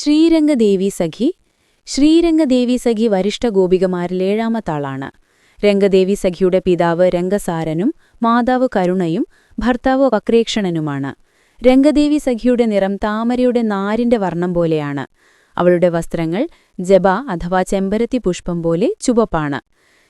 ശ്രീരംഗദേവി സഖി. ശ്രീരംഗദേവി സഖി വരിഷ്ഠ ഗോപികമാരിൽ ഏഴാമത്താളാണ്. രംഗദേവി സഖിയുടെ പിതാവ് രംഗസാരനും മാതാവ് കരുണയും ഭർത്താവ് വക്രേക്ഷണനുമാണ്. രംഗദേവി സഖിയുടെ നിറം താമരയുടെ നാരിന്റെ വർണം പോലെയാണ്. അവളുടെ വസ്ത്രങ്ങൾ ജബ അഥവാ ചെമ്പരത്തി പുഷ്പം പോലെ ചുവപ്പാണ്.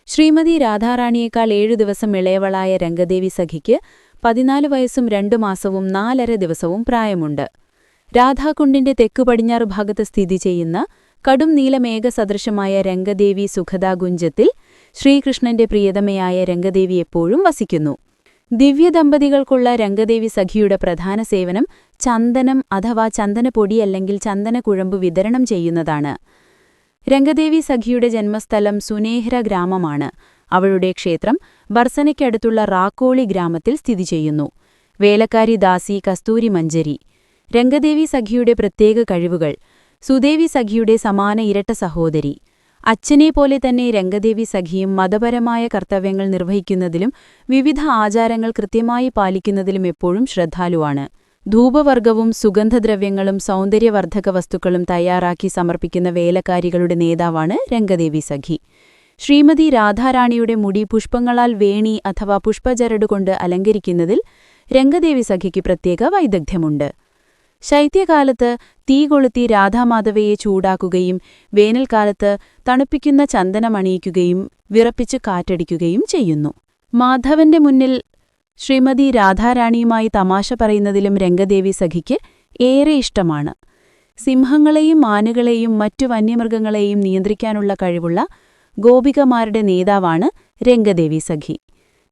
ശ്രീമതി രാധാറാണിയേക്കാൾ ഏഴു ദിവസം ഇളയവളായ രംഗദേവി സഖിക്ക് പതിനാല് വയസ്സും രണ്ടു മാസവും നാലര ദിവസവും പ്രായമുണ്ട്. രാധാകുണ്ടിന്റെ തെക്കു പടിഞ്ഞാറ് ഭാഗത്ത് സ്ഥിതി ചെയ്യുന്ന കടും നീലമേഘ സദൃശമായ രംഗദേവി സുഖദാഗുഞ്ചത്തിൽ ശ്രീകൃഷ്ണന്റെ പ്രിയതമയായ രംഗദേവി എപ്പോഴും വസിക്കുന്നു. ദിവ്യ ദമ്പതികൾക്കുള്ള രംഗദേവി സഖിയുടെ പ്രധാന സേവനം ചന്ദനം അഥവാ ചന്ദനപ്പൊടി അല്ലെങ്കിൽ ചന്ദനക്കുഴമ്പ് വിതരണം ചെയ്യുന്നതാണ്. രംഗദേവി സഖിയുടെ ജന്മസ്ഥലം സുനേഹ്ര ഗ്രാമമാണ്. അവളുടെ ക്ഷേത്രം ബർസനയ്ക്കടുത്തുള്ള റാക്കോളി ഗ്രാമത്തിൽ സ്ഥിതി ചെയ്യുന്നു. വേലക്കാരി ദാസി കസ്തൂരി മഞ്ജരി രംഗദേവി സഖിയുടെ പ്രത്യേക കഴിവുകൾ സുദേവി സഖിയുടെ സമാന ഇരട്ട സഹോദരി. അച്ഛനെ പോലെ തന്നെ രംഗദേവി സഖിയും മതപരമായ കർത്തവ്യങ്ങൾ നിർവഹിക്കുന്നതിലും വിവിധ ആചാരങ്ങൾ കൃത്യമായി പാലിക്കുന്നതിലും എപ്പോഴും ശ്രദ്ധാലുവാണ്. ധൂപവർഗവും സുഗന്ധദ്രവ്യങ്ങളും സൗന്ദര്യവർദ്ധക വസ്തുക്കളും തയ്യാറാക്കി സമർപ്പിക്കുന്ന വേലക്കാരികളുടെ നേതാവാണ് രംഗദേവി സഖി. ശ്രീമതി രാധാറാണിയുടെ മുടി പുഷ്പങ്ങളാൽ വേണി അഥവാ പുഷ്പചരടുകൊണ്ട് അലങ്കരിക്കുന്നതിൽ രംഗദേവി സഖിക്ക് പ്രത്യേക വൈദഗ്ധ്യമുണ്ട്. ശൈത്യകാലത്ത് തീ കൊളുത്തി രാധാമാധവയെ ചൂടാക്കുകയും വേനൽക്കാലത്ത് തണുപ്പിക്കുന്ന ചന്ദനമണിയിക്കുകയും വിറപ്പിച്ച് കാറ്റടിക്കുകയും ചെയ്യുന്നു. മാധവന്റെ മുന്നിൽ ശ്രീമതി രാധാറാണിയുമായി തമാശ പറയുന്നതിലും രംഗദേവി സഖിക്ക് ഏറെ ഇഷ്ടമാണ്. സിംഹങ്ങളെയും മാനുകളെയും മറ്റു വന്യമൃഗങ്ങളെയും നിയന്ത്രിക്കാനുള്ള കഴിവുള്ള ഗോപികമാരുടെ നേതാവാണ് രംഗദേവി സഖി.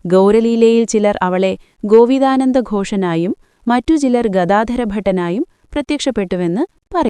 ഗൗരലീലയിൽ ചിലർ അവളെ ഗോവിതാനന്ദ ഘോഷനായും മറ്റു ചിലർ ഗദാധരഭട്ടനായും പ്രത്യക്ഷപ്പെട്ടുവെന്ന്